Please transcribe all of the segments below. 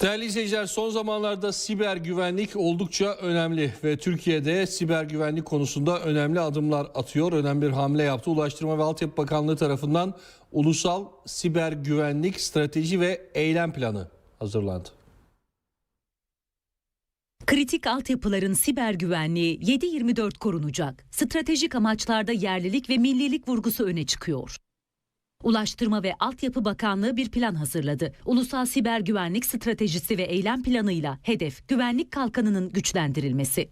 Değerli izleyiciler son zamanlarda siber güvenlik oldukça önemli ve Türkiye'de siber güvenlik konusunda önemli adımlar atıyor. Önemli bir hamle yaptı. Ulaştırma ve Altyapı Bakanlığı tarafından Ulusal Siber Güvenlik Strateji ve Eylem Planı hazırlandı. Kritik altyapıların siber güvenliği 7-24 korunacak. Stratejik amaçlarda yerlilik ve millilik vurgusu öne çıkıyor. Ulaştırma ve Altyapı Bakanlığı bir plan hazırladı. Ulusal Siber Güvenlik Stratejisi ve Eylem Planı'yla hedef güvenlik kalkanının güçlendirilmesi.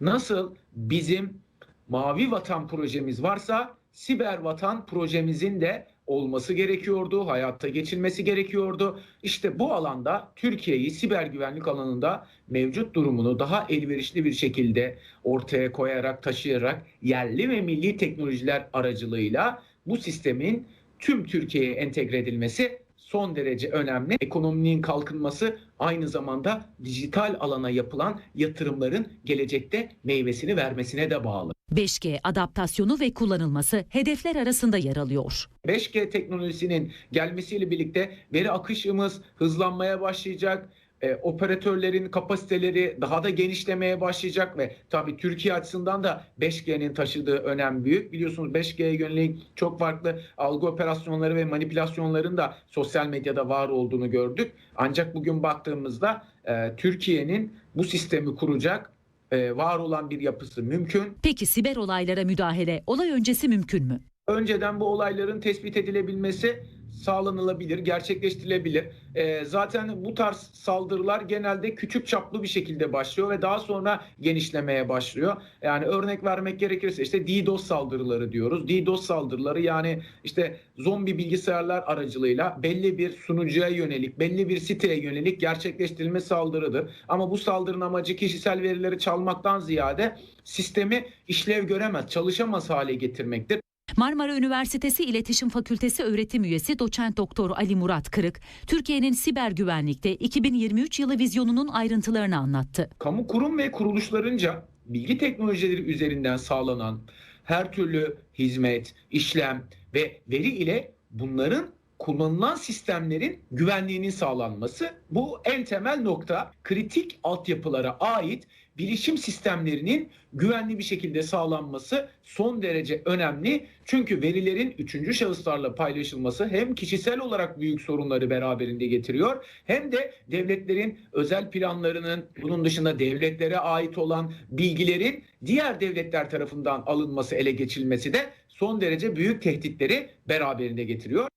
Nasıl bizim Mavi Vatan projemiz varsa Siber Vatan projemizin de olması gerekiyordu, hayatta geçilmesi gerekiyordu. İşte bu alanda Türkiye'yi siber güvenlik alanında mevcut durumunu daha elverişli bir şekilde ortaya koyarak, taşıyarak yerli ve milli teknolojiler aracılığıyla bu sistemin tüm Türkiye'ye entegre edilmesi son derece önemli. Ekonominin kalkınması aynı zamanda dijital alana yapılan yatırımların gelecekte meyvesini vermesine de bağlı. 5G adaptasyonu ve kullanılması hedefler arasında yer alıyor. 5G teknolojisinin gelmesiyle birlikte veri akışımız hızlanmaya başlayacak. E, operatörlerin kapasiteleri daha da genişlemeye başlayacak ve tabii Türkiye açısından da 5G'nin taşıdığı önem büyük. Biliyorsunuz 5G'ye yönelik çok farklı algı operasyonları ve manipülasyonların da sosyal medyada var olduğunu gördük. Ancak bugün baktığımızda e, Türkiye'nin bu sistemi kuracak e, var olan bir yapısı mümkün. Peki siber olaylara müdahale olay öncesi mümkün mü? önceden bu olayların tespit edilebilmesi sağlanılabilir, gerçekleştirilebilir. Ee, zaten bu tarz saldırılar genelde küçük çaplı bir şekilde başlıyor ve daha sonra genişlemeye başlıyor. Yani örnek vermek gerekirse işte DDoS saldırıları diyoruz. DDoS saldırıları yani işte zombi bilgisayarlar aracılığıyla belli bir sunucuya yönelik, belli bir siteye yönelik gerçekleştirilme saldırıdır. Ama bu saldırının amacı kişisel verileri çalmaktan ziyade sistemi işlev göremez, çalışamaz hale getirmektir. Marmara Üniversitesi İletişim Fakültesi öğretim üyesi doçent doktor Ali Murat Kırık, Türkiye'nin siber güvenlikte 2023 yılı vizyonunun ayrıntılarını anlattı. kamu kurum ve kuruluşlarınca bilgi teknolojileri üzerinden sağlanan her türlü hizmet, işlem ve veri ile bunların kullanılan sistemlerin güvenliğinin sağlanması bu en temel nokta kritik altyapılara ait bilişim sistemlerinin güvenli bir şekilde sağlanması son derece önemli. Çünkü verilerin üçüncü şahıslarla paylaşılması hem kişisel olarak büyük sorunları beraberinde getiriyor hem de devletlerin özel planlarının bunun dışında devletlere ait olan bilgilerin diğer devletler tarafından alınması, ele geçirilmesi de son derece büyük tehditleri beraberinde getiriyor.